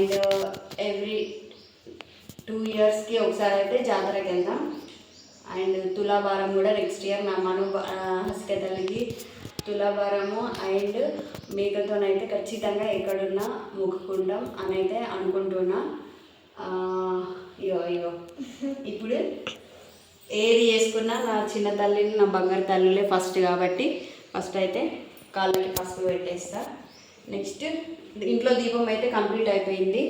And every two ఇయర్స్కి ఒకసారి అయితే జాతరకి వెళ్దాం. అండ్ తులాభారం కూడా నెక్స్ట్ ఇయర్ మా మను హస్క తల్లికి తులాభారము అండ్ మేకతోనైతే ఖచ్చితంగా ఎక్కడున్నా మొక్కుకుంటాం అని అయితే అనుకుంటున్నా. ఆ, ఇగో ఇగో. ఇప్పుడు ఏది చేసుకున్నా నా చిన్న తల్లిని నా బంగారు తల్లులే ఫస్ట్ కాబట్టి ఫస్ట్ అయితే కాళ్ళకి పసుపు పెట్టేస్తా. నెక్స్ట్ ఇంట్లో దీపం అయితే కంప్లీట్ అయిపోయింది.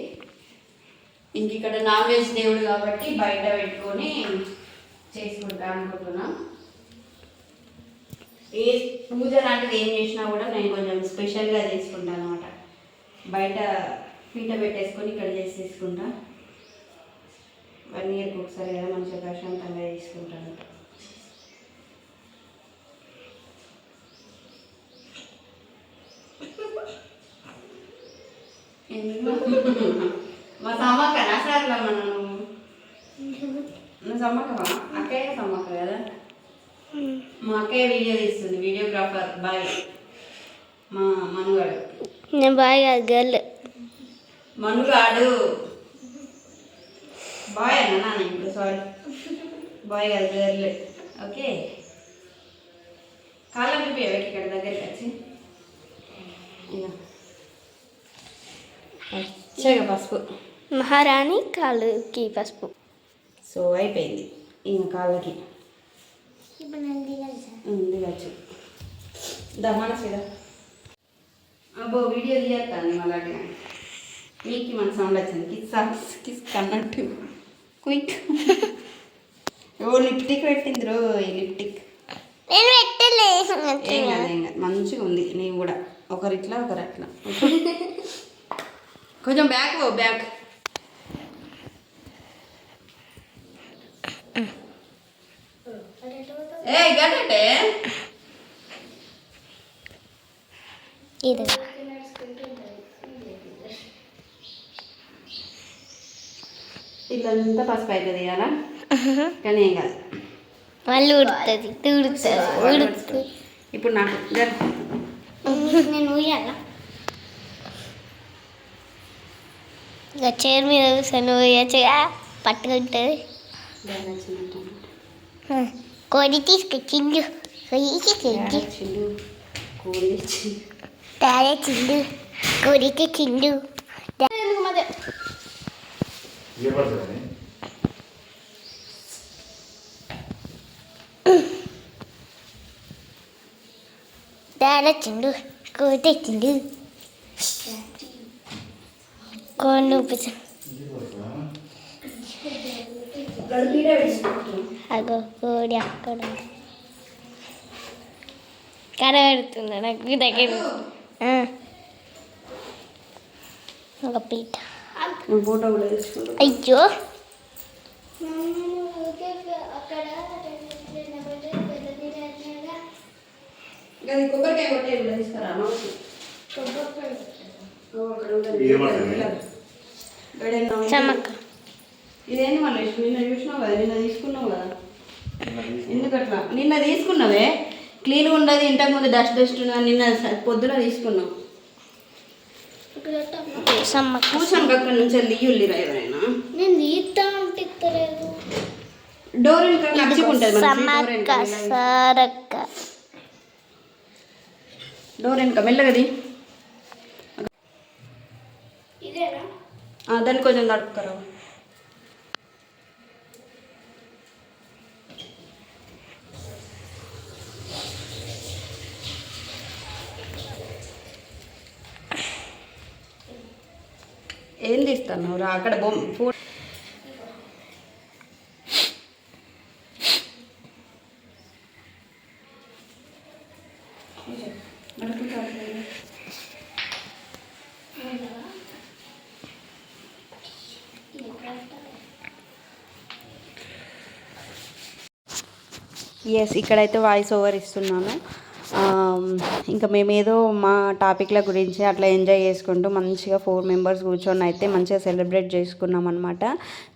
ఇంక ఇక్కడ నాన్ వెజ్ దేవుడు కాబట్టి బయట పెట్టుకొని చేసుకుంటాను అనుకుంటున్నా. ఏ పూజ లాంటిది ఏం చేసినా కూడా నేను కొంచెం స్పెషల్గా చేసుకుంటాను అనమాట బయట పీట పెట్టేసుకొని ఇక్కడ చేసేసుకుంటా. వన్ ఇయర్కి ఒకసారి కదా మంచిగా ప్రశాంతంగా చేసుకుంటాను ఎందుకు? మా సమ్మక్క నాసార్లో మనం నువ్వు సమ్మక్కవా? అక్కయ్య సమ్మక్క కదా? మా అక్కయ్య వీడియో తీస్తుంది వీడియోగ్రాఫర్ బాయ్. మా మనుగాడు. నేను బాగా గర్ల్. మనుగాడు. బాయ్ అన్న నాన్న ఇప్పుడు సారీ బాయ్ కాదు గర్ల్. ఓకే. కాలం చూపించవచ్చు ఇక్కడ దగ్గరికి వచ్చి ఇక పచ్చగా పసుపు. మహారాణి కాళ్ళకి పసుపు. సో అయిపోయింది. ఈయన కాళ్ళకి. దిగచ్చు దమాన సీదా అబ్బో వీడియో తీయస్తాను మళ్ళీ మీకు మన సౌండ్ వచ్చింది. కిస్ కిస్ అన్నట్టు క్విక్. ఓ లిప్టిక్ పెట్టింది రో లిప్టిక్ నేను పెట్టలే. ఏం కాదు ఏం కాదు. మంచిగా ఉంది నీవు కూడా. ఒకరు ఇట్లా ఒకరు అట్లా కొంచెం బ్యాక్ ఓ బ్యాక్ ఏ గడ్డే ఇది. ఇల్లంతా పసుపు అవుతుంది కదా? కానీ ఏం కాదు. మళ్ళీ ఉడుతుంది ఉడుతుంది ఉడుతుంది ఇప్పుడు నాకు నేను ఉయ్యాల ఇక చైర్ మీద కూర్చొని పట్టుకుంటుంది. కోడి తీసుకొచ్చిండు కొయ్యి తీసుకొచ్చి వచ్చిండు కూర తెచ్చి తాడే చిండు కోడి తెచ్చిండు తాడే చిండు కోడి తెచ్చిండు కోడి ఊపిసా అగో కోడి అక్కడ ఉంది. కనబడుతుందా నాకు దగ్గర ఆ. ఒక పీట నువ్వు ఫోటో కూడా తీసుకుంటావు అయ్యో అది కొబ్బరికాయ కొట్టే కూడా తీసుకురా నిన్న చూసినావు కదా నిన్న తీసుకున్నావు కదా. ఎందుకు అట్లా నిన్న తీసుకున్నావే? క్లీన్గా ఉండదు ఇంతకు ముందు డస్ట్ డస్ట్ నిన్న పొద్దున తీసుకున్నావు. కూర్చొని అక్కడ నుంచి వెళ్ళి ఇల్లురా ఎవరైనా. నేను తీస్తా డోర్ వెనక నచ్చుకుంటుంది డోర్ సమ్మక్క వెనక మెల్లగా. సారక్క. డోర్ వెనక మెల్లగది ఆ, దాన్ని కొంచెం తడుపుకరా ఏం తీస్తాను అక్కడ బొమ్మ ఎస్ ఇక్కడైతే వాయిస్ ఓవర్ ఇస్తున్నాను. ఇంకా మేమేదో మా టాపిక్ల గురించి అట్లా ఎంజాయ్ చేసుకుంటూ మంచిగా ఫోర్ మెంబర్స్ కూర్చొని అయితే మంచిగా సెలబ్రేట్ చేసుకున్నాం అనమాట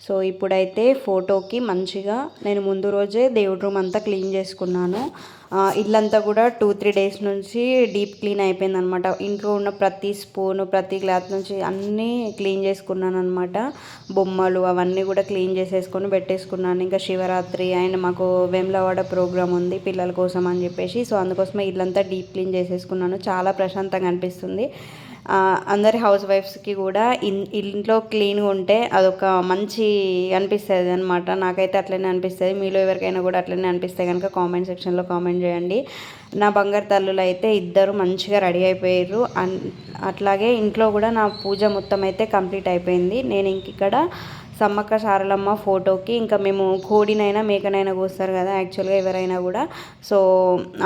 సో ఇప్పుడైతే ఫోటోకి మంచిగా నేను ముందు రోజే దేవుడి రూమ్ అంతా క్లీన్ చేసుకున్నాను. ఇల్లంతా కూడా టూ త్రీ డేస్ నుంచి డీప్ క్లీన్ అయిపోయింది అనమాట ఇంట్లో ఉన్న ప్రతి స్పూన్ ప్రతి క్లాత్ నుంచి అన్నీ క్లీన్ చేసుకున్నాను అనమాట బొమ్మలు అవన్నీ కూడా క్లీన్ చేసేసుకొని పెట్టేసుకున్నాను. ఇంకా శివరాత్రి అండ్ మాకు వేములవాడ ప్రోగ్రామ్ ఉంది పిల్లల కోసం అని చెప్పేసి. సో అందుకోసమే ఇల్లంతా డీప్ క్లీన్ చేసేసుకున్నాను. చాలా ప్రశాంతంగా అనిపిస్తుంది. అందరి హౌస్ వైఫ్స్కి కూడా ఇన్ ఇంట్లో క్లీన్గా ఉంటే అదొక మంచి అనిపిస్తుంది అనమాట నాకైతే అట్లనే అనిపిస్తుంది. మీలో ఎవరికైనా కూడా అట్లనే అనిపిస్తే కనుక కామెంట్ సెక్షన్లో కామెంట్ చేయండి. నా బంగారు తల్లులు అయితే ఇద్దరు మంచిగా రెడీ అయిపోయారు అన్ అట్లాగే ఇంట్లో కూడా నా పూజ మొత్తం అయితే కంప్లీట్ అయిపోయింది. నేను ఇంక ఇక్కడ సమ్మక్క సారలమ్మ ఫోటోకి ఇంకా మేము కోడినైనా మేకనైనా కోస్తారు కదా యాక్చువల్గా ఎవరైనా కూడా. సో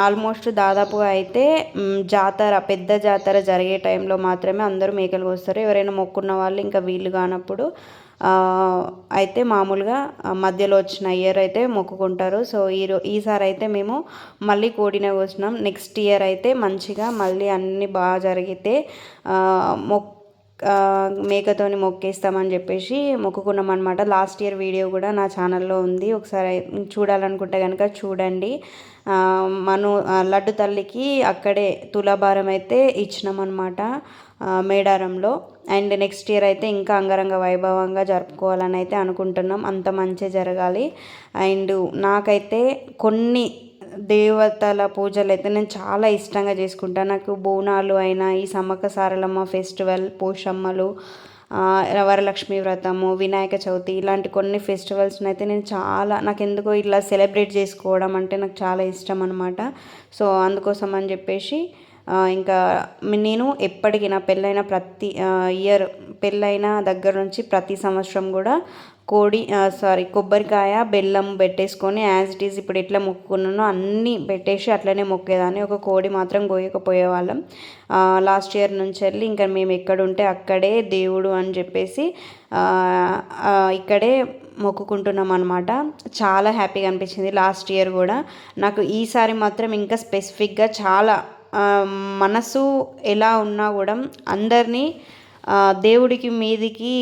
ఆల్మోస్ట్ దాదాపుగా అయితే జాతర పెద్ద జాతర జరిగే టైంలో మాత్రమే అందరూ మేకలు కోస్తారు. ఎవరైనా మొక్కున్న వాళ్ళు ఇంకా వీలు కానప్పుడు అయితే మామూలుగా మధ్యలో వచ్చిన ఇయర్ అయితే మొక్కుకుంటారు. సో ఈ ఈసారి అయితే మేము మళ్ళీ కోడినే కోసినాం. నెక్స్ట్ ఇయర్ అయితే మంచిగా మళ్ళీ అన్నీ బాగా జరిగితే ఆ, మొక్ మేకతోని మొక్కేస్తామని చెప్పేసి మొక్కుకున్నాం అనమాట లాస్ట్ ఇయర్ వీడియో కూడా నా ఛానల్లో ఉంది. ఒకసారి చూడాలనుకుంటే కనుక చూడండి. మను లడ్డు తల్లికి అక్కడే తులాభారం అయితే ఇచ్చినాం అనమాట మేడారంలో. అండ్ నెక్స్ట్ ఇయర్ అయితే ఇంకా అంగరంగ వైభవంగా జరుపుకోవాలని అయితే అనుకుంటున్నాం. అంత మంచి జరగాలి. అండ్ నాకైతే కొన్ని దేవతల పూజలు అయితే నేను చాలా ఇష్టంగా చేసుకుంటాను నాకు బోనాలు అయినా ఈ సమ్మక్క సారలమ్మ ఫెస్టివల్ పోషమ్మలు వరలక్ష్మి వ్రతము వినాయక చవితి ఇలాంటి కొన్ని ఫెస్టివల్స్ని అయితే నేను చాలా నాకు ఎందుకో ఇలా సెలబ్రేట్ చేసుకోవడం అంటే నాకు చాలా ఇష్టం అనమాట సో అందుకోసం అని చెప్పేసి ఇంకా నేను ఎప్పటికీ నా పెళ్ళైన ప్రతి ఇయర్ పెళ్ళైన దగ్గర నుంచి ప్రతి సంవత్సరం కూడా కోడి సారీ కొబ్బరికాయ బెల్లం పెట్టేసుకొని యాజ్ ఇట్ ఈజ్ ఇప్పుడు ఎట్లా మొక్కుకున్నానో అన్నీ పెట్టేసి అట్లనే మొక్కేదాన్ని. ఒక కోడి మాత్రం కోయకపోయేవాళ్ళం లాస్ట్ ఇయర్ నుంచి వెళ్ళి ఇంకా మేము ఎక్కడుంటే అక్కడే దేవుడు అని చెప్పేసి ఇక్కడే మొక్కుకుంటున్నాం అనమాట చాలా హ్యాపీగా అనిపించింది లాస్ట్ ఇయర్ కూడా. నాకు ఈసారి మాత్రం ఇంకా స్పెసిఫిక్గా చాలా మనసు ఎలా ఉన్నా కూడా అందరినీ దేవుడికి మీదికి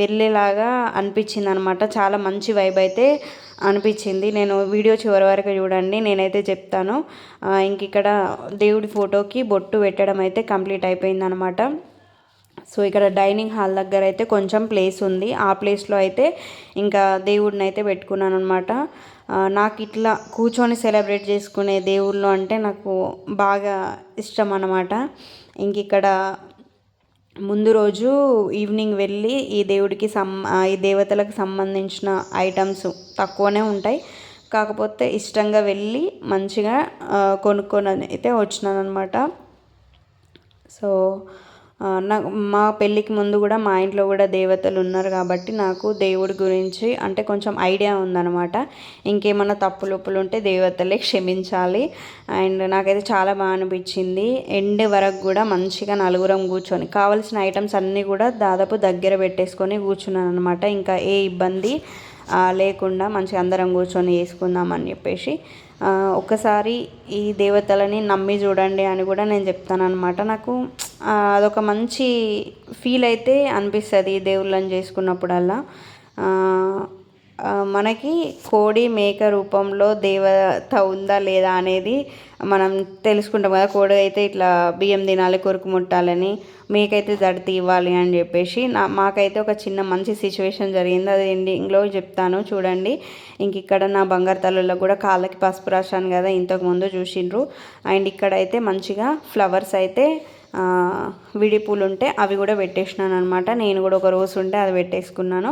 వెళ్ళేలాగా అనిపించింది అనమాట చాలా మంచి వైబ్ అయితే అనిపించింది. నేను వీడియో చివరి వరకు చూడండి నేనైతే చెప్తాను. ఇంక ఇక్కడ దేవుడి ఫోటోకి బొట్టు పెట్టడం అయితే కంప్లీట్ అయిపోయింది అనమాట సో ఇక్కడ డైనింగ్ హాల్ దగ్గర అయితే కొంచెం ప్లేస్ ఉంది. ఆ ప్లేస్లో అయితే ఇంకా దేవుడిని అయితే పెట్టుకున్నాను అనమాట నాకు ఇట్లా కూర్చొని సెలబ్రేట్ చేసుకునే దేవుళ్ళు అంటే నాకు బాగా ఇష్టం అనమాట. ఇంక ఇక్కడ ముందు రోజు ఈవినింగ్ వెళ్ళి ఈ దేవుడికి సం ఈ దేవతలకు సంబంధించిన ఐటమ్స్ తక్కువనే ఉంటాయి. కాకపోతే ఇష్టంగా వెళ్ళి మంచిగా కొనుక్కొని అయితే వచ్చినాను అనమాట సో నాకు మా పెళ్ళికి ముందు కూడా మా ఇంట్లో కూడా దేవతలు ఉన్నారు కాబట్టి నాకు దేవుడి గురించి అంటే కొంచెం ఐడియా ఉందన్నమాట. ఇంకేమైనా తప్పులుప్పులు ఉంటే దేవతలే క్షమించాలి. అండ్ నాకైతే చాలా బాగా అనిపించింది. ఎండ్ వరకు కూడా మంచిగా నలుగురం కూర్చొని కావాల్సిన ఐటమ్స్ అన్నీ కూడా దాదాపు దగ్గర పెట్టేసుకొని కూర్చున్నాను అనమాట ఇంకా ఏ ఇబ్బంది లేకుండా మంచిగా అందరం కూర్చొని చేసుకుందామని చెప్పేసి ఒక్కసారి ఈ దేవతలని నమ్మి చూడండి అని కూడా నేను చెప్తాను అనమాట నాకు అదొక మంచి ఫీల్ అయితే అనిపిస్తుంది ఈ దేవుళ్ళని చేసుకున్నప్పుడల్లా. మనకి కోడి మేక రూపంలో దేవత ఉందా లేదా అనేది మనం తెలుసుకుంటాం కదా కోడి అయితే ఇట్లా బియ్యం తినాలి కొరుకు ముట్టాలని మీకైతే దడితి ఇవ్వాలి అని చెప్పేసి నా మాకైతే ఒక చిన్న మంచి సిచ్యువేషన్ జరిగింది. అది ఎండింగ్లో చెప్తాను చూడండి. ఇంక ఇక్కడ నా బంగారు తల్లుల్లో కూడా కాళ్ళకి పసుపు రాశాను కదా ఇంతకు ముందు చూసిండ్రు. అండ్ ఇక్కడైతే మంచిగా ఫ్లవర్స్ అయితే విడి పూలు ఉంటే అవి కూడా పెట్టేసినాను అనమాట నేను కూడా ఒక రోజు ఉంటే అది పెట్టేసుకున్నాను.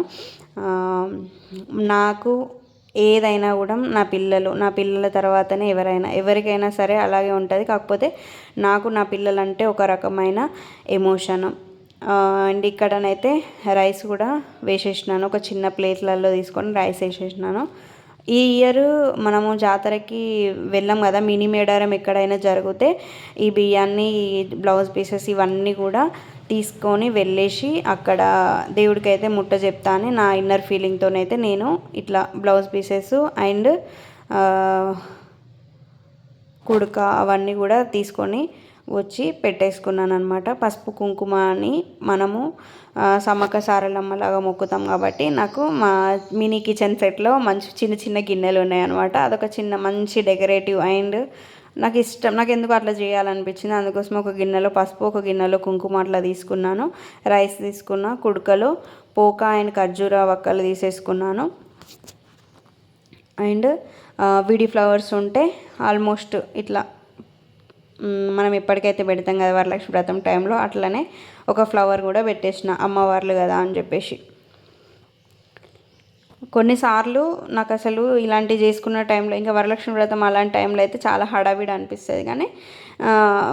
నాకు ఏదైనా కూడా నా పిల్లలు నా పిల్లల తర్వాతనే ఎవరైనా ఎవరికైనా సరే అలాగే ఉంటుంది. కాకపోతే నాకు నా పిల్లలంటే ఒక రకమైన ఎమోషన్. అండ్ ఇక్కడనైతే రైస్ కూడా వేసేసినాను. ఒక చిన్న ప్లేట్లలో తీసుకొని రైస్ వేసేసినాను. ఈ ఇయర్ మనము జాతరకి వెళ్ళాం కదా మినీ మేడారం ఎక్కడైనా జరిగితే ఈ బియ్యాన్ని బ్లౌజ్ పీసెస్ ఇవన్నీ కూడా తీసుకొని వెళ్ళేసి అక్కడ దేవుడికి అయితే ముట్ట చెప్తా అని నా ఇన్నర్ ఫీలింగ్తోనైతే నేను ఇట్లా బ్లౌజ్ పీసెస్ అండ్ కుడక అవన్నీ కూడా తీసుకొని వచ్చి పెట్టేసుకున్నాను అనమాట పసుపు కుంకుమ అని మనము సమ్మక సారలమ్మలాగా మొక్కుతాం కాబట్టి నాకు మా మినీ కిచెన్ సెట్లో మంచి చిన్న చిన్న గిన్నెలు ఉన్నాయన్నమాట అదొక చిన్న మంచి డెకరేటివ్ అండ్ నాకు ఇష్టం నాకు ఎందుకు అట్లా చేయాలనిపించింది. అందుకోసం ఒక గిన్నెలో పసుపు ఒక గిన్నెలో కుంకుమ అట్లా తీసుకున్నాను. రైస్ తీసుకున్నా కుడకలు పోక అండ్ ఖర్జూర వక్కలు తీసేసుకున్నాను. అండ్ విడి ఫ్లవర్స్ ఉంటే ఆల్మోస్ట్ ఇట్లా మనం ఎప్పటికైతే పెడతాం కదా వరలక్ష్మి వ్రతం టైంలో అట్లనే ఒక ఫ్లవర్ కూడా పెట్టేసిన. అమ్మవార్లు కదా అని చెప్పేసి. కొన్నిసార్లు నాకు అసలు ఇలాంటివి చేసుకున్న టైంలో ఇంకా వరలక్ష్మి వ్రతం అలాంటి టైంలో అయితే చాలా హడావిడి అనిపిస్తుంది. కానీ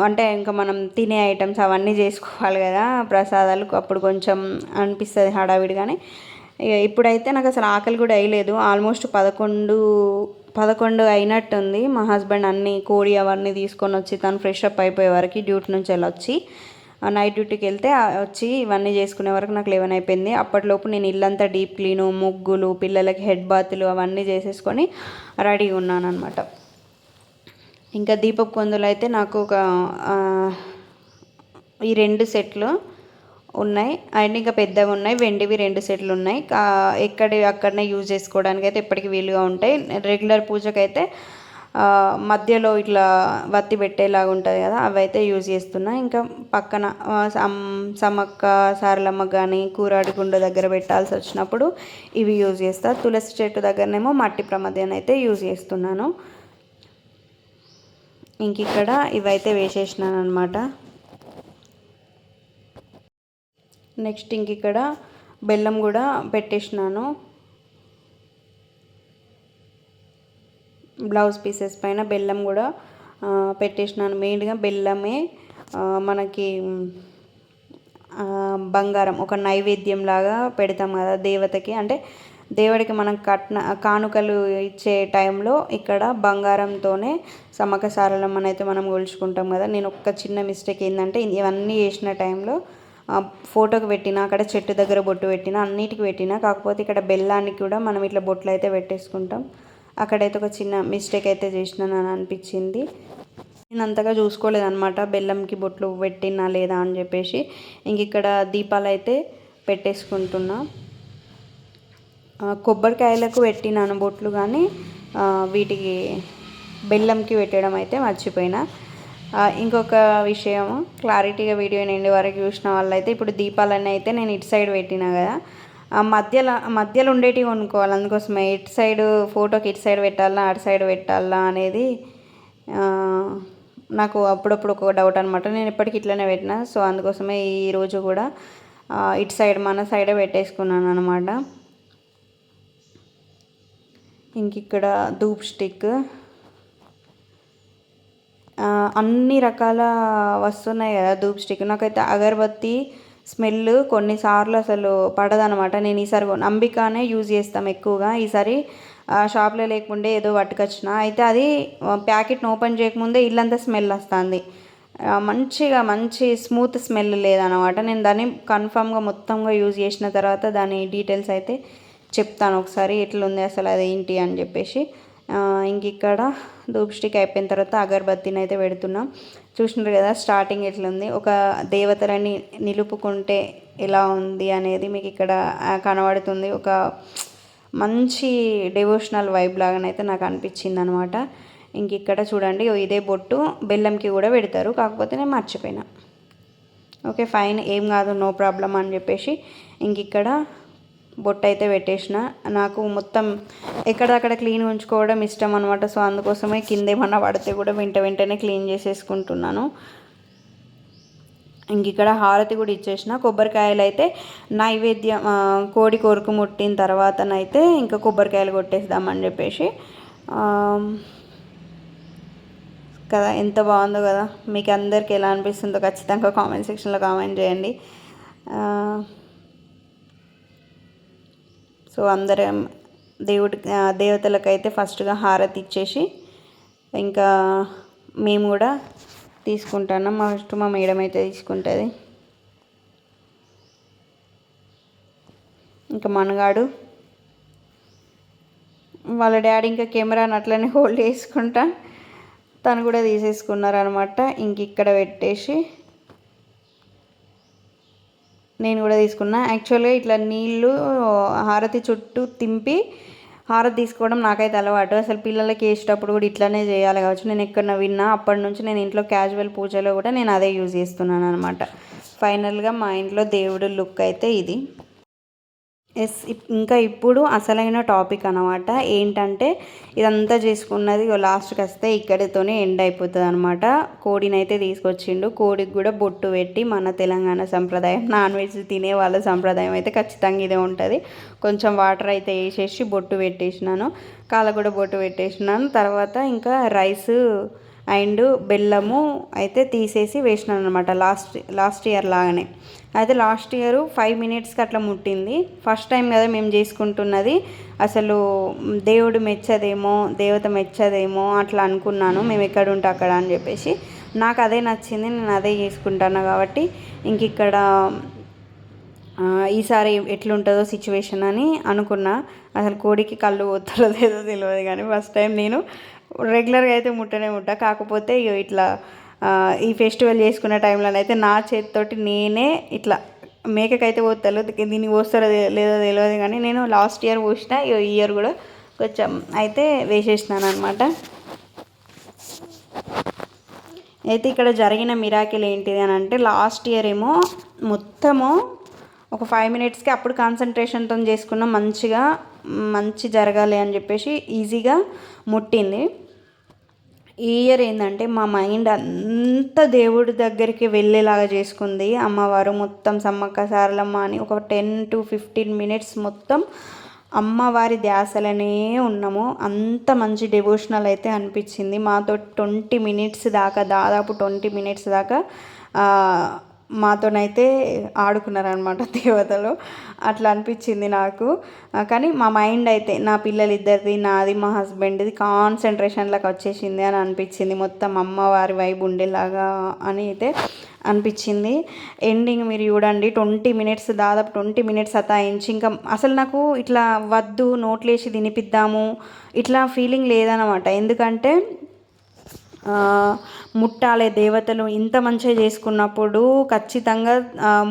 అంటే ఇంకా మనం తినే ఐటమ్స్ అవన్నీ చేసుకోవాలి కదా ప్రసాదాలు అప్పుడు కొంచెం అనిపిస్తుంది హడావిడి. కానీ ఇక ఇప్పుడైతే నాకు అసలు ఆకలి కూడా వేయలేదు. ఆల్మోస్ట్ పదకొండు పదకొండు అయినట్టుంది. మా హస్బెండ్ అన్ని కోడి అవన్నీ తీసుకొని వచ్చి తను ఫ్రెష్ అప్ అయిపోయే వరకు డ్యూటీ నుంచి వెళ్ళొచ్చి నైట్ డ్యూటీకి వెళ్తే వచ్చి ఇవన్నీ చేసుకునే వరకు నాకు లెవెన్ అయిపోయింది. అప్పటిలోపు నేను ఇల్లంతా డీప్ క్లీను ముగ్గులు పిల్లలకి హెడ్ బాతులు అవన్నీ చేసేసుకొని రెడీగా ఉన్నాను అనమాట ఇంకా దీపపు కొందులు అయితే నాకు ఒక ఈ రెండు సెట్లు ఉన్నాయి. అండ్ ఇంకా పెద్దవి ఉన్నాయి. వెండివి రెండు సెట్లు ఉన్నాయి. కా- ఎక్కడి అక్కడనే యూజ్ చేసుకోవడానికి అయితే ఎప్పటికీ వీలుగా ఉంటాయి. రెగ్యులర్ పూజకైతే మధ్యలో ఇట్లా వత్తి పెట్టేలాగా ఉంటుంది కదా అవి అయితే యూజ్ చేస్తున్నా. ఇంకా పక్కన సమ్మక్క సారలమ్మ కానీ కూరాడి గుండ దగ్గర పెట్టాల్సి వచ్చినప్పుడు ఇవి యూజ్ చేస్తా. తులసి చెట్టు దగ్గరనేమో మట్టి ప్రమద్యాన్ని అయితే యూజ్ చేస్తున్నాను. ఇంక ఇక్కడ ఇవైతే వేసేసినాను అనమాట నెక్స్ట్ ఇంక ఇక్కడ బెల్లం కూడా పెట్టేసినాను. బ్లౌజ్ పీసెస్ పైన బెల్లం కూడా పెట్టేసినాను. మెయిన్గా బెల్లమే మనకి బంగారం ఒక నైవేద్యం లాగా పెడతాం కదా దేవతకి. అంటే దేవుడికి మనం కట్న కానుకలు ఇచ్చే టైంలో ఇక్కడ బంగారంతోనే సమక సారలమ్మని అయితే మనం కొలుచుకుంటాం కదా. నేను ఒక్క చిన్న మిస్టేక్ ఏంటంటే ఇవన్నీ చేసిన టైంలో ఫోటోకి పెట్టిన అక్కడ చెట్టు దగ్గర బొట్టు పెట్టిన అన్నిటికి పెట్టిన కాకపోతే ఇక్కడ బెల్లానికి కూడా మనం ఇట్లా బొట్లు అయితే పెట్టేసుకుంటాం. అక్కడైతే ఒక చిన్న మిస్టేక్ అయితే చేసినాను అని అనిపించింది. నేను అంతగా చూసుకోలేదన్నమాట. బెల్లంకి బొట్లు పెట్టినా లేదా అని చెప్పేసి. ఇంక ఇక్కడ దీపాలు అయితే పెట్టేసుకుంటున్నా. కొబ్బరికాయలకు పెట్టినాను బొట్లు కానీ వీటికి బెల్లంకి పెట్టడం అయితే మర్చిపోయినా. ఇంకొక విషయం క్లారిటీగా వీడియో నిండి వరకు చూసిన వాళ్ళైతే ఇప్పుడు దీపాలన్నీ అయితే నేను ఇటు సైడ్ పెట్టినా కదా. మధ్యలో మధ్యలో ఉండేటివి కొనుక్కోవాలి. అందుకోసమే ఇటు సైడ్ ఫోటోకి ఇటు సైడ్ పెట్టాలా అటు సైడ్ పెట్టాలా అనేది నాకు అప్పుడప్పుడు ఒక డౌట్ అనమాట నేను ఇప్పటికి ఇట్లనే పెట్టిన. సో అందుకోసమే ఈరోజు కూడా ఇటు సైడ్ మన సైడే పెట్టేసుకున్నాను అనమాట ఇంక ఇక్కడ ధూప్ స్టిక్. అన్ని రకాల వస్తున్నాయి కదా ధూప్ స్టిక్. నాకైతే అగరబత్తి స్మెల్ కొన్నిసార్లు అసలు పడదనమాట నేను ఈసారి నంబికనే అంబికానే యూజ్ చేస్తాం ఎక్కువగా. ఈసారి ఆ, షాప్లో లేకుండే ఏదో పట్టుకొచ్చిన. అయితే అది ప్యాకెట్ని ఓపెన్ చేయకముందే ఇల్లంతా స్మెల్ వస్తుంది. మంచిగా మంచి స్మూత్ స్మెల్ లేదనమాట నేను దాన్ని కన్ఫామ్గా మొత్తంగా యూజ్ చేసిన తర్వాత దాని డీటెయిల్స్ అయితే చెప్తాను ఒకసారి. ఎట్లుంది అసలు అది ఏంటి అని చెప్పేసి. ఇంక ఇక్కడ ధూప్ స్టిక్ అయిపోయిన తర్వాత అగరబత్తిని అయితే పెడుతున్నాం. చూసినారు కదా స్టార్టింగ్ ఎట్లుంది? ఒక దేవతలని నిలుపుకుంటే ఎలా ఉంది అనేది మీకు ఇక్కడ కనబడుతుంది. ఒక మంచి డివోషనల్ వైబ్ లాగానైతే నాకు అనిపించింది అనమాట ఇంక ఇక్కడ చూడండి ఇదే బొట్టు బెల్లంకి కూడా పెడతారు. కాకపోతే నేను మర్చిపోయినా. ఓకే ఫైన్ ఏం కాదు నో ప్రాబ్లం అని చెప్పేసి ఇంక ఇక్కడ బొట్టు అయితే పెట్టేసిన. నాకు మొత్తం ఎక్కడక్కడ క్లీన్ ఉంచుకోవడం ఇష్టం అనమాట సో అందుకోసమే కింద ఏమన్నా పడితే కూడా వెంట వెంటనే క్లీన్ చేసేసుకుంటున్నాను. ఇంక ఇక్కడ హారతి కూడా ఇచ్చేసిన. కొబ్బరికాయలు అయితే నైవేద్యం కోడి కొరుకు ముట్టిన తర్వాతనైతే ఇంకా కొబ్బరికాయలు కొట్టేద్దామని చెప్పేసి. కదా ఎంత బాగుందో కదా. మీకు అందరికి ఎలా అనిపిస్తుందో ఖచ్చితంగా కామెంట్ సెక్షన్లో కామెంట్ చేయండి. సో అందరం దేవుడి దేవతలకైతే ఫస్ట్గా హారతి ఇచ్చేసి ఇంకా మేము కూడా తీసుకుంటాను. మా ఫస్ట్ మా మేడం అయితే తీసుకుంటుంది. ఇంకా మనగాడు వాళ్ళ డాడీ ఇంకా కెమెరాని అట్లనే హోల్డ్ చేసుకుంటా. తను కూడా తీసేసుకున్నారనమాట ఇంక ఇక్కడ పెట్టేసి నేను కూడా తీసుకున్నా. యాక్చువల్గా ఇట్లా నీళ్ళు హారతి చుట్టూ తింపి హారతి తీసుకోవడం నాకైతే అలవాటు. అసలు పిల్లలకి వేసేటప్పుడు కూడా ఇట్లానే చేయాలి కావచ్చు. నేను ఎక్కడ విన్నా అప్పటి నుంచి నేను ఇంట్లో క్యాజువల్ పూజలో కూడా నేను అదే యూజ్ చేస్తున్నాను అనమాట ఫైనల్గా మా ఇంట్లో దేవుడు లుక్ అయితే ఇది. ఎస్ ఇప్- ఇంకా ఇప్పుడు అసలైన టాపిక్ అనమాట ఏంటంటే ఇదంతా చేసుకున్నది లాస్ట్కి వస్తే ఇక్కడితోనే ఎండ్ అయిపోతుంది అనమాట కోడిని అయితే తీసుకొచ్చిండు. కోడికి కూడా బొట్టు పెట్టి మన తెలంగాణ సంప్రదాయం నాన్ వెజ్ తినే వాళ్ళ సంప్రదాయం అయితే ఖచ్చితంగా ఇదే ఉంటుంది. కొంచెం వాటర్ అయితే వేసేసి బొట్టు పెట్టేసినాను. కాళ్ళ కూడా బొట్టు పెట్టేసినాను. తర్వాత ఇంకా రైస్ అండ్ బెల్లము అయితే తీసేసి వేసినాను అనమాట లాస్ట్ లాస్ట్ ఇయర్ లాగానే. అయితే లాస్ట్ ఇయర్ ఫైవ్ మినిట్స్కి అట్లా ముట్టింది. ఫస్ట్ టైం కదా మేము చేసుకుంటున్నది. అసలు దేవుడు మెచ్చదేమో దేవత మెచ్చదేమో అట్లా అనుకున్నాను. మేము ఎక్కడ ఉంటే అక్కడ అని చెప్పేసి. నాకు అదే నచ్చింది నేను అదే చేసుకుంటాను కాబట్టి ఇంక ఇక్కడ ఈసారి ఎట్లుంటుందో సిచ్యువేషన్ అని అనుకున్నా. అసలు కోడికి కళ్ళు పోతారో ఏదో తెలియదు కానీ ఫస్ట్ టైం నేను రెగ్యులర్గా అయితే ముట్టనే ముట్ట. కాకపోతే ఇగో ఇట్లా ఈ ఫెస్టివల్ చేసుకునే టైంలో అయితే నా చేతితోటి నేనే ఇట్లా మేకకైతే పోతారు దీనికి పోస్తారో లేదో తెలియదు కానీ నేను లాస్ట్ ఇయర్ పోసిన ఇగో ఈ ఇయర్ కూడా కొంచెం అయితే వేసేసినాను అనమాట అయితే ఇక్కడ జరిగిన మిరాకిల్ ఏంటిది అని అంటే లాస్ట్ ఇయర్ ఏమో మొత్తము ఒక ఫైవ్ మినిట్స్కి అప్పుడు కాన్సన్ట్రేషన్తో చేసుకున్నాం మంచిగా మంచి జరగాలి అని చెప్పేసి ఈజీగా ముట్టింది. ఈ ఇయర్ ఏంటంటే మా మైండ్ అంత దేవుడి దగ్గరికి వెళ్ళేలాగా చేసుకుంది. అమ్మవారు మొత్తం సమ్మక్క సారలమ్మ అని ఒక టెన్ టు ఫిఫ్టీన్ మినిట్స్ మొత్తం అమ్మవారి ధ్యాసలనే ఉన్నాము. అంత మంచి డివోషనల్ అయితే అనిపించింది. మాతో ట్వంటీ మినిట్స్ దాకా దాదాపు ట్వంటీ మినిట్స్ దాకా మాతోనైతే ఆడుకున్నారనమాట దేవతలు. అట్లా అనిపించింది నాకు. కానీ మా మైండ్ అయితే నా పిల్లలు ఇద్దరిది నాది మా హస్బెండ్ది కాన్సన్ట్రేషన్లోకి వచ్చేసింది అని అనిపించింది. మొత్తం అమ్మవారి వైపు ఉండేలాగా అని అయితే అనిపించింది. ఎండింగ్ మీరు చూడండి ట్వంటీ మినిట్స్ దాదాపు ట్వంటీ మినిట్స్ అతాయించి ఇంకా అసలు నాకు ఇట్లా వద్దు నోట్లేసి తినిపిద్దాము ఇట్లా ఫీలింగ్ లేదనమాట ఎందుకంటే ముట్టాలే దేవతలు ఇంత మంచిగా చేసుకున్నప్పుడు ఖచ్చితంగా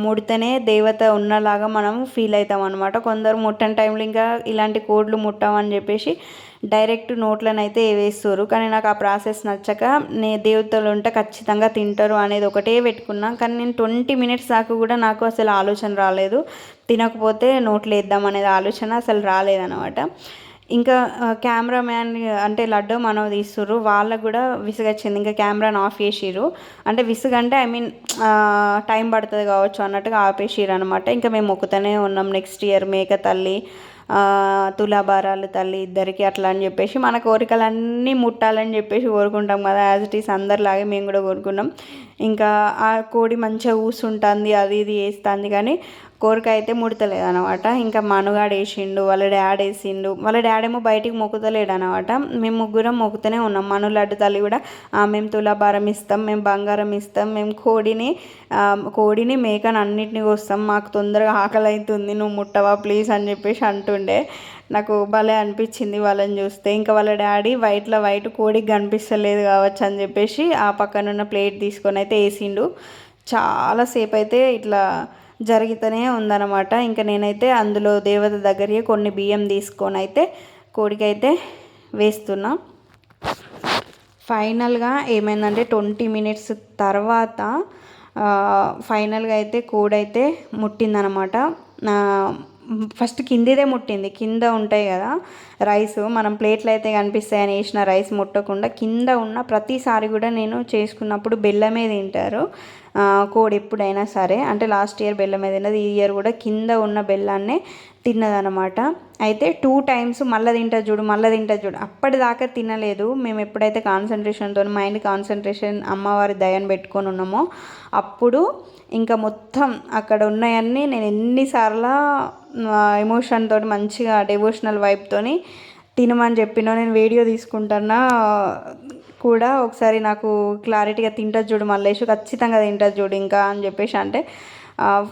ముడితేనే దేవత ఉన్నలాగా మనం ఫీల్ అవుతాం అనమాట కొందరు ముట్టని టైంలో ఇంకా ఇలాంటి కోడ్లు ముట్టామని చెప్పేసి డైరెక్ట్ నోట్లను అయితే వేస్తారు. కానీ నాకు ఆ ప్రాసెస్ నచ్చక నే దేవతలు ఉంటే ఖచ్చితంగా తింటారు అనేది ఒకటే పెట్టుకున్నా. కానీ నేను ట్వంటీ మినిట్స్ దాకా కూడా నాకు అసలు ఆలోచన రాలేదు. తినకపోతే నోట్లు వేద్దాం అనేది ఆలోచన అసలు రాలేదన్నమాట. ఇంకా కెమెరా మ్యాన్ అంటే లడ్డు మనం తీస్తుర్రు వాళ్ళకు కూడా విసుగొచ్చింది. ఇంకా కెమెరాని ఆఫ్ చేసిర్రు. అంటే విసుగు అంటే ఐ మీన్ టైం పడుతుంది కావచ్చు అన్నట్టుగా ఆపేసిర్రు అనమాట ఇంకా మేము మొక్కుతూనే ఉన్నాం నెక్స్ట్ ఇయర్ మేక తల్లి తులాభారాలు తల్లి ఇద్దరికి అట్లా అని చెప్పేసి. మన కోరికలన్నీ ముట్టాలని చెప్పేసి కోరుకుంటాం కదా. యాజ్ ఇట్ ఈస్ అందరిలాగే మేము కూడా కోరుకున్నాం. ఇంకా ఆ కోడి మంచిగా కూర్చుంటుంది అది ఇది వేస్తుంది కానీ కోరిక అయితే ముడతలేదు అనమాట ఇంకా మనుగాడు వేసిండు వాళ్ళ డాడ్ వేసిండు. వాళ్ళ డాడ్ ఏమో బయటికి మొక్కుతలేడు అనమాట మేము ముగ్గురం మొక్కుతూనే ఉన్నాం. మను లడ్డు తల్లి కూడా మేము తులాభారం ఇస్తాం మేము బంగారం ఇస్తాం మేము కోడిని కోడిని మేకను అన్నిటిని వస్తాం మాకు తొందరగా ఆకలి అవుతుంది నువ్వు ముట్టవా ప్లీజ్ అని చెప్పేసి అంటుండే. నాకు భలే అనిపించింది వాళ్ళని చూస్తే. ఇంకా వాళ్ళ డాడీ వైట్లో వైట్ కోడికి కనిపిస్తలేదు కావచ్చు అని చెప్పేసి ఆ పక్కన ఉన్న ప్లేట్ తీసుకొని అయితే వేసిండు. చాలాసేపు అయితే ఇట్లా జరుగుతూనే ఉందన్నమాట. ఇంకా నేనైతే అందులో దేవత దగ్గరికి కొన్ని బియ్యం తీసుకొని అయితే కోడికైతే వేస్తున్నా. ఫైనల్గా ఏమైందంటే ట్వంటీ మినిట్స్ తర్వాత ఫైనల్గా అయితే కోడైతే ముట్టిందనమాట ఫస్ట్ కిందిదే ముట్టింది. కింద ఉంటాయి కదా రైస్. మనం ప్లేట్లు అయితే కనిపిస్తాయని వేసిన రైస్ ముట్టకుండా కింద ఉన్న ప్రతిసారి కూడా నేను చేసుకున్నప్పుడు బెల్లమే తింటారు. కోడి ఎప్పుడైనా సరే. అంటే లాస్ట్ ఇయర్ బెల్లమే తిన్నది. ఈ ఇయర్ కూడా కింద ఉన్న బెల్లాన్నే తిన్నదనమాట అయితే టూ టైమ్స్ మళ్ళీ తింటా చూడు మళ్ళీ తింటా చూడు. అప్పటిదాకా తినలేదు. మేము ఎప్పుడైతే కాన్సన్ట్రేషన్తో మైండ్ కాన్సన్ట్రేషన్ అమ్మవారి దయను పెట్టుకొని ఉన్నామో అప్పుడు ఇంకా మొత్తం అక్కడ ఉన్నాయన్నీ నేను ఎన్నిసార్లు ఎమోషన్ తోటి మంచిగా డెవోషనల్ వైబ్తోని తినమని చెప్పినా నేను వీడియో తీసుకుంటున్నా కూడా ఒకసారి నాకు క్లారిటీగా తింటది చూడు మల్లేషు ఖచ్చితంగా తింటది చూడు ఇంకా అని చెప్పేసి అంటే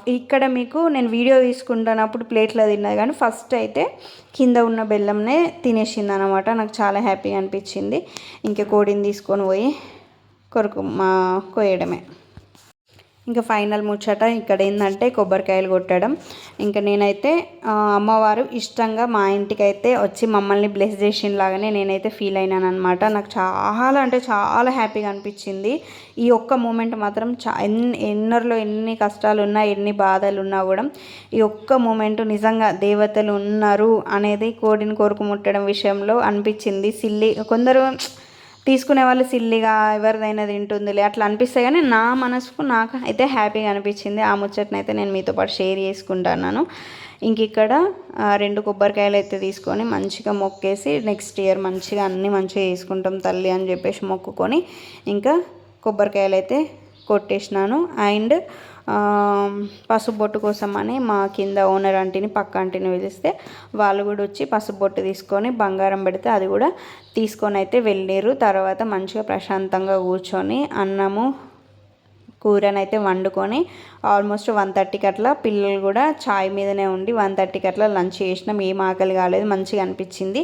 ఇక్కడ మీకు నేను వీడియో తీసుకుంటున్నప్పుడు ప్లేట్లో తిన్నది కానీ ఫస్ట్ అయితే కింద ఉన్న బెల్లంనే తినేసింది అనమాట నాకు చాలా హ్యాపీగా అనిపించింది. ఇంకా కోడిని తీసుకొని పోయి కొరకు మా కోయడమే. ఇంకా ఫైనల్ ముచ్చట ఇక్కడ ఏంటంటే కొబ్బరికాయలు కొట్టడం. ఇంకా నేనైతే అమ్మవారు ఇష్టంగా మా ఇంటికి అయితే వచ్చి మమ్మల్ని బ్లెస్ చేసిన లాగానే నేనైతే ఫీల్ అయినాను అనమాట నాకు చాలా అంటే చాలా హ్యాపీగా అనిపించింది. ఈ ఒక్క మూమెంట్ మాత్రం చా ఎన్ని ఎన్నర్లో ఎన్ని కష్టాలు ఉన్నా ఎన్ని బాధలు ఉన్నా కూడా ఈ ఒక్క మూమెంట్ నిజంగా దేవతలు ఉన్నారు అనేది కోడిని కోరుకు ముట్టడం విషయంలో అనిపించింది. సిల్లి కొందరు తీసుకునే వాళ్ళు సిల్లిగా ఎవరిదైనా తింటుందిలే అట్లా అనిపిస్తే కానీ నా మనసుకు నాకు అయితే హ్యాపీగా అనిపించింది. ఆ ముచ్చటనైతే అయితే నేను మీతో పాటు షేర్ చేసుకుంటున్నాను. ఇంక ఇక్కడ రెండు కొబ్బరికాయలు అయితే తీసుకొని మంచిగా మొక్కేసి నెక్స్ట్ ఇయర్ మంచిగా అన్నీ మంచిగా చేసుకుంటాం తల్లి అని చెప్పేసి మొక్కుకొని ఇంకా కొబ్బరికాయలు అయితే కొట్టేసినాను. అండ్ పసుబొట్టు కోసం అని మా కింద ఓనర్ ఆంటీని పక్క ఆంటీని పిలిస్తే వాళ్ళు కూడా వచ్చి పసుపు బొట్టు తీసుకొని బంగారం పెడితే అది కూడా తీసుకొని అయితే వెళ్ళారు తర్వాత మంచిగా ప్రశాంతంగా కూర్చొని అన్నము కూరనైతే వండుకొని ఆల్మోస్ట్ వన్ థర్టీకి అట్లా పిల్లలు కూడా చాయ్ మీదనే ఉండి వన్ థర్టీకి అట్లా లంచ్ చేసినాం. ఏం ఆకలి కాలేదు మంచిగా అనిపించింది.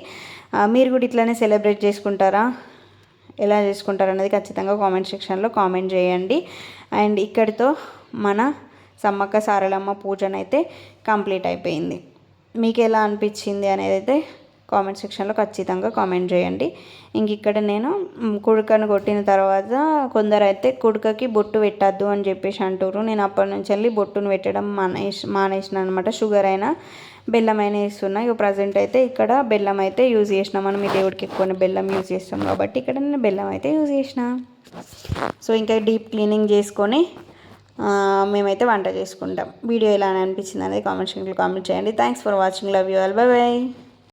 మీరు కూడా ఇట్లానే సెలబ్రేట్ చేసుకుంటారా? ఎలా చేసుకుంటారు అనేది ఖచ్చితంగా కామెంట్ సెక్షన్లో కామెంట్ చేయండి. అండ్ ఇక్కడితో మన సమ్మక్క సారలమ్మ పూజనైతే కంప్లీట్ అయిపోయింది. మీకు ఎలా అనిపించింది అనేది అయితే కామెంట్ సెక్షన్లో ఖచ్చితంగా కామెంట్ చేయండి. ఇంక ఇక్కడ నేను కుడుకను కొట్టిన తర్వాత కొందరు అయితే కుడుకకి బొట్టు పెట్టద్దు అని చెప్పేసి అంటారు నేను అప్పటి నుంచి వెళ్ళి బొట్టును పెట్టడం మానేసి మానేసిన అనమాట. షుగర్ అయినా బెల్లం అయినా వేస్తున్నా. ఇక ప్రజెంట్ అయితే ఇక్కడ బెల్లం అయితే యూజ్ చేసిన. మనం ఈ దేవుడికి ఎక్కువ బెల్లం యూజ్ చేస్తాం కాబట్టి ఇక్కడ నేను బెల్లం అయితే యూజ్ చేసిన. సో ఇంకా డీప్ క్లీనింగ్ చేసుకొని మేమైతే వంట చేసుకుంటాం. వీడియో ఎలా అనిపించింది అనేది కామెంట్ సెక్షన్లో కామెంట్ చేయండి. Thanks for watching love you all bye bye